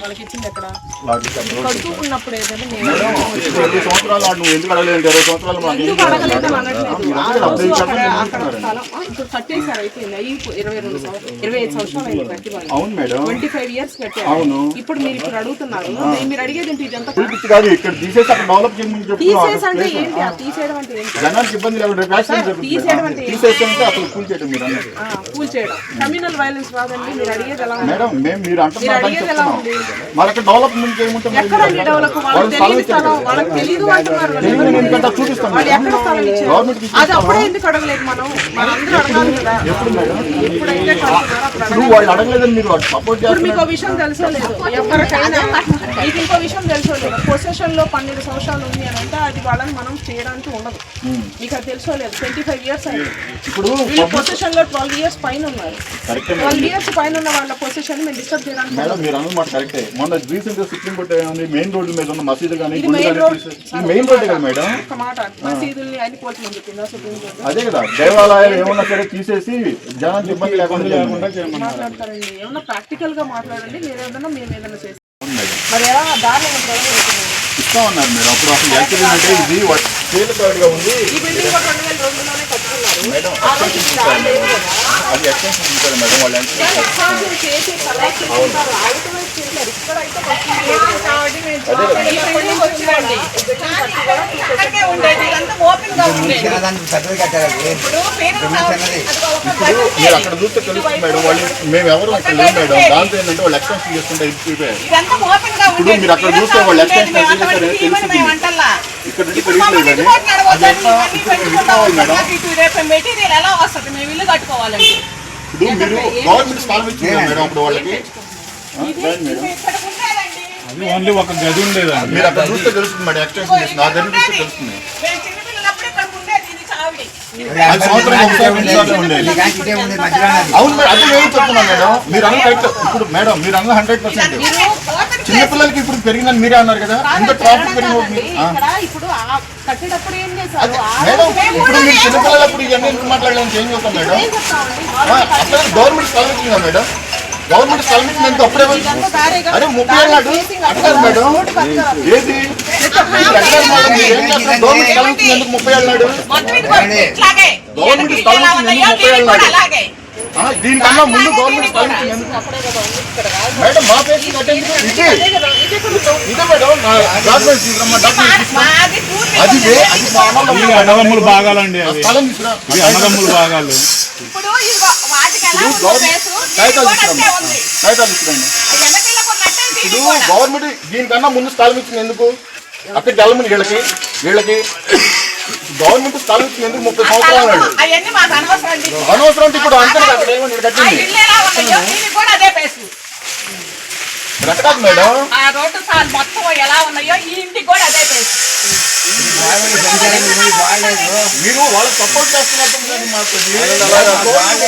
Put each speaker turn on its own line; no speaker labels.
వాళ్ళకి ఇచ్చింది ఎక్కడ ఏదైనా
ఇరవై సంవత్సరాలు వాడు నువ్వు ఎందుకు అడగలేదు? ఇరవై సంవత్సరాలు మాకు ఏం
ఎందుకు అడగలేదని అనట్లేదు?
మీరు
ఆ
అడగలేదు,
రోజు
అబ్బాయి
అక్కడ
చెప్పండి,
అక్కడ
ఏమంటున్నారు?
స్థలం. ఆ, ఇప్పుడు కట్టేసారు అయిపోయింది. అయ్యి ఇప్పుడు ఇరవై రెండు సంవత్సరాలు ఇరవై ఐదు సంవత్సరాలు అయింది కట్టి వాళ్ళు.
అవును మేడం.
ట్వంటీ ఫైవ్ ఇయర్స్ కట్టారు.
అవును.
ఇప్పుడు మీరు ఇప్పుడు అడుగుతున్నారు. మీరు అడిగేది ఏంటి? ఇదంతా
పిచ్చి కాదు ఇక్కడ తీసేసి అక్కడ డెవలప్ చేయమని
తీసేసి అంటే
చెప్తున్నాను
ఏంటి? ఆ తీసేయడం అంటే ఏంటి?
జనానికి ఇబ్బంది లేకుండా రేపు యాక్సిడెంట్ జరుగుతుంది.
తీసేయడం అంటే ఏంటి?
తీసేస్తే అసలు కూల్ చేయడం మీరు అన్నది
ఆ, కూల్ చేయడం. కమ్యూనల్ వైలెన్స్ రాదండి. మీరు అడిగేది ఎలా?
మేడం మేము మీరు
మీరు
అక్కడ డెవలప్మెంట్
తెలియదు.
చూపిస్తాం గవర్నమెంట్ ఇప్పుడు వాళ్ళు అడగలేదని మీరు సపోర్ట్ చేస్తున్నారు.
మీకు ఇంకో విషయం తెలుసో లేదు పొసెషన్లో పన్నెండు సంవత్సరాలు ఉంది అని అంటే అది వాళ్ళని మనం చేయడానికి ఉండదు. మీకు అది తెలుసో లేదు? ట్వంటీ ఫైవ్ ఇయర్స్ అయింది.
ఇప్పుడు
వీళ్ళు పొసెషన్లో ట్వెల్వ్ ఇయర్స్ పైన ఉన్నారు.
కరెక్టే
ట్వెల్వ్ ఇయర్స్ పైన ఉన్న వాళ్ళ పొసెషన్ మేము డిస్టర్బ్ చేయడానికి
మేడం మీరు అన్నమాట కరెక్టే మొన్న రీసెంట్గా సుప్రీం కోర్టు ఏమైంది? మెయిన్ రోడ్ల మీద ఉన్న మసీదు కానీ
మెయిన్ రోడ్
మెయిన్ రోడ్ కదా మేడం
ఒక మాట. మసీదుల్ని అన్ని పోల్చమని చెప్పిందా సుప్రీం కోర్టు
అదే కదా. దేవాలయాలు ఏమన్నా సరే తీసేసి జనానికి ఇబ్బంది లేకుండా
మాట్లాడతారండి. ఏమన్నా ప్రాక్టికల్గా మాట్లాడండి. మీరు ఏదైనా మేము ఏదైనా చేస్తాం మరి ఎలా దారిలో?
ఇస్తా ఉన్నారు మీరు. అప్పుడు అసలు యాక్చువల్లీ అంటే ఇది ఉంది. మేడం
కదా.
అది ఎక్స్టెన్షన్ మేడం వాళ్ళు
వాళ్ళు చేసి
ఇప్పుడు
మీరు అక్కడ చూస్తే తెలుస్తుంది మేడం వాళ్ళు మేము ఎవరు అక్కడ లేము మేడం. దాంతో ఏంటంటే వాళ్ళు ఎక్స్టెన్షన్ చేసుకుంటే ఇప్పుడు మీరు అక్కడ చూస్తే వాళ్ళు ఎక్స్టెన్షన్ ఇక్కడ
ఇప్పుడు
మేడం.
ఉంటాం. ఇటు రేపు మెటీరియల్ ఎలా వస్తుంది? మేము ఇల్లు కట్టుకోవాలండి.
ఇప్పుడు మీరు గవర్నమెంట్ స్థలం ఇచ్చింది మేడం అప్పుడు వాళ్ళకి?
ఇది ఇది ఇక్కడ ఉండేదండి.
అది ఓన్లీ ఒక గది ఉండేదండి.
మీరు అక్కడ చూస్తే తెలుస్తుంది మేడం ఎక్స్టెన్షన్ చేసిన ఆ దగ్గర చూస్తే తెలుస్తుంది. అవును మేడం అది నేను చెప్తున్నాను మేడం. మీరు అన్న కరెక్ట్ ఇప్పుడు మేడం మీరు అన్న హండ్రెడ్ పర్సెంట్ చిన్నపిల్లలకి ఇప్పుడు పెరిగిందని మీరే అన్నారు కదా ఇంత ట్రాఫిక్
ఆ.
మేడం ఇప్పుడు మీరు చిన్నపిల్లలప్పుడు ఇవన్నీ ఎందుకు మాట్లాడలేని చేంజ్ అవుతాం మేడం? అసలు గవర్నమెంట్ స్థలం ఇచ్చిందా మేడం. గవర్నమెంట్ స్థలం ఇచ్చింది ఎందుకు అప్పుడే అరే ముప్పై ఏళ్ళు మేడం. ఏది మీరు అడగాలి మేడం మీరు ఏం చేస్తారు గవర్నమెంట్ ఎందుకు ముప్పై ఏళ్ళు నాడు. గవర్నమెంట్ ముప్పై ఏళ్ళు నాడు. దీనికన్నా ముందు గవర్నమెంట్. మేడం మా ఇదే
ఇదే
మేడం డాక్యుమెంట్స్ తీసుకురమ్మా డాక్యుమెంట్స్ అది అది మా అన్నదమ్ములు
అన్నదమ్ముల భాగాలండి అవి. అన్నదమ్ముల భాగాలు.
ఇప్పుడు.
గవర్నమెంట్ దీనికన్నా ముందు స్థలం ఇచ్చింది ఎందుకు? అక్కడ జలమని వీళ్ళకి వీళ్ళకి గవర్నమెంట్ స్థలం ఇచ్చింది ఎందుకు ముప్పై సంవత్సరాలు
అనవసరం
అంటే ఇప్పుడు అంతే కట్టింది మేడం
ఆ రోడ్డు సార్ మొత్తం ఎలా ఉన్నాయో ఈ ఇంటికి కూడా అదే.
మీరు వాళ్ళకి సపోర్ట్ చేస్తున్నట్టు మాకు ఇది.